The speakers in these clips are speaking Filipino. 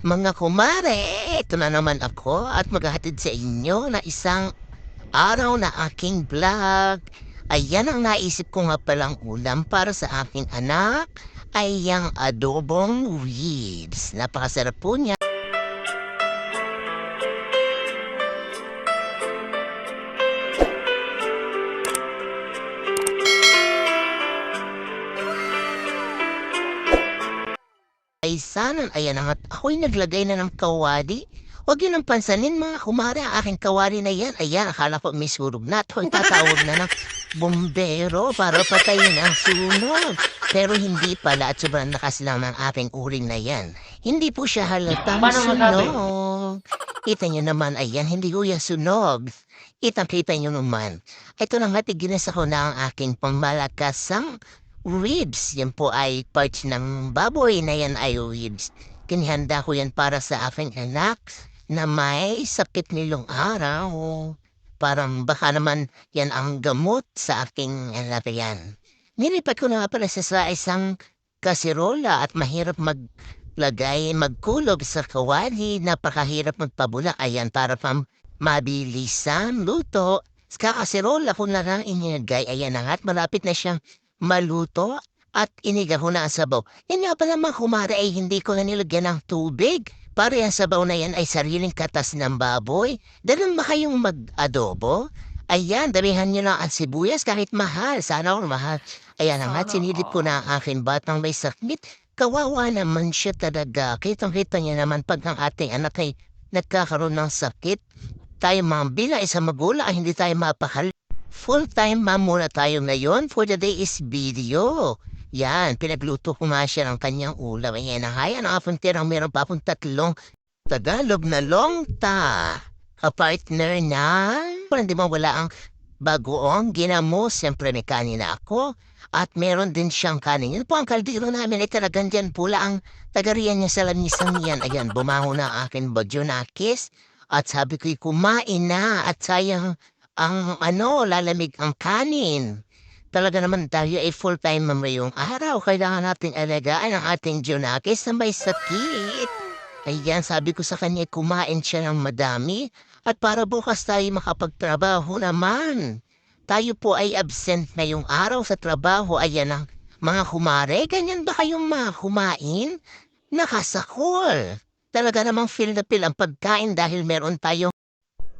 Mga kumare, ito na naman ako at maghahatid sa inyo na isang araw na aking vlog. Ayan ang naisip ko nga palang ulam para sa aking anak ay yung adobong ribs. Napakasarap po niya. Ay sana, ayan na nga, ako'y naglagay na ng kawali. Huwag yun ang pansanin mga kumare, ang aking kawali na yan. Ayan, akala ko may surog na. Ito, tatawag na ng bumbero para patayin ang sunog. Pero hindi pala at sobrang lakas lang ng aking uring na yan. Hindi po siya halatang Paano sunog. Kita nyo naman, ayan, hindi ko yan sunog. Kitang-kita nyo naman. Ito na nga, tiginas ako na ang aking pamalakasang ribs. Yan po ay parts ng baboy na yan ay ribs. Kinihanda ko yan para sa aking anak na may sakit nilong araw. Parang baka naman yan ang gamot sa aking anak yan. Nilipat ko na nga pala sa isang kasirola at mahirap maglagay, magkulog sa kawali. Napakahirap magpabula. Ayan, para pang mabilisan luto. Sa kasirola ko na lang inilagay. Ayan na nga at malapit na siyang maluto at iniga ko na ang sabaw. Yan nga pala mga kumara ay hindi ko na nilagyan ng tubig. Para yung sabaw na yan ay sariling katas ng baboy. Dalam ba kayong mag-adobo? Ayan, damihan nyo lang ang sibuyas kahit mahal. Sana all mahal. Ayan na nga, sinilip ko na ang aking batang may sakit. Kawawa naman siya talaga. Kitang-kita niya naman pag ang ating anak ay nagkakaroon ng sakit. Tayo mga bila isang magulang ay hindi tayo mapakal Full-time mom muna tayo ngayon for the day is video. Yan, pinagluto ko nga siya ng kanyang ulam. Ayan na nga yan, ang meron pa akong tatlong Tagalog na longta. Kapartner na. Parang di mo wala ang bagoong ginamo. Siyempre may kanina ako. At meron din siyang kanin. Yun po ang kaldero namin. Ay talagang dyan pula ang tagariyan niya sa lamisan niyan. Ayan, bumaho na ang akin bagyo na kiss. At sabi ko'y kumain na. At sayang ang ano, lalamig ang kanin. Talaga naman tayo ay full-time mamayong araw. Kailangan nating alagaan ang ating Junakis na may sakit. Ayan, sabi ko sa kanya, kumain siya ng madami. At para bukas tayo makapagtrabaho naman. Tayo po ay absent ngayong araw sa trabaho. Ayan ang mga kumare. Ganyan ba kayong mga kumain? Nakasakol. Talaga namang feel na feel ang pagkain dahil meron tayong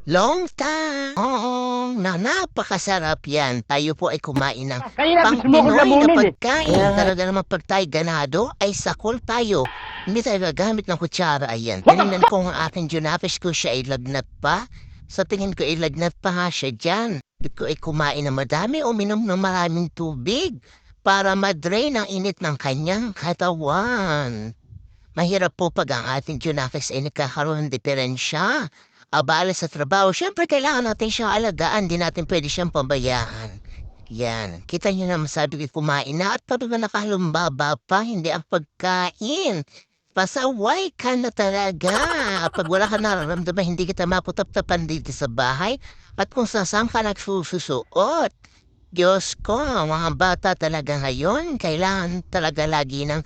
Long time! Oo, na napakasarap yan. Tayo po ay kumain ng Kanina pang gusto mo ko Pinoy na lamunin eh. pagkain. Kaya nga. Talaga naman pag tayo ganado, ay sakol tayo. Hindi tayo gagamit ng kutsara. Ayan, tinignan ko ang aking junapis ko siya ay lagnat pa. Sa tingin ko ay lagnat pa nga siya dyan. Hindi ko ay kumain na madami, uminom ng maraming tubig para madrain ang init ng kanyang katawan. Mahirap po pag ang ating junapis ay nagkakaroon ng diferensya abala sa trabaho, syempre kailangan natin siyang alagaan, di natin pwede siyang pambayaan. Yan. Kita niyo naman sabi ko kumain na at pag nakalumbaba pa, hindi ang pagkain. Pasaway ka na talaga. Pag wala ka nararamdaman, hindi kita maputap-tapan dito sa bahay at kung saan ka nagsususuot. Diyos ko, mga bata talaga ngayon, kailangan talaga lagi ng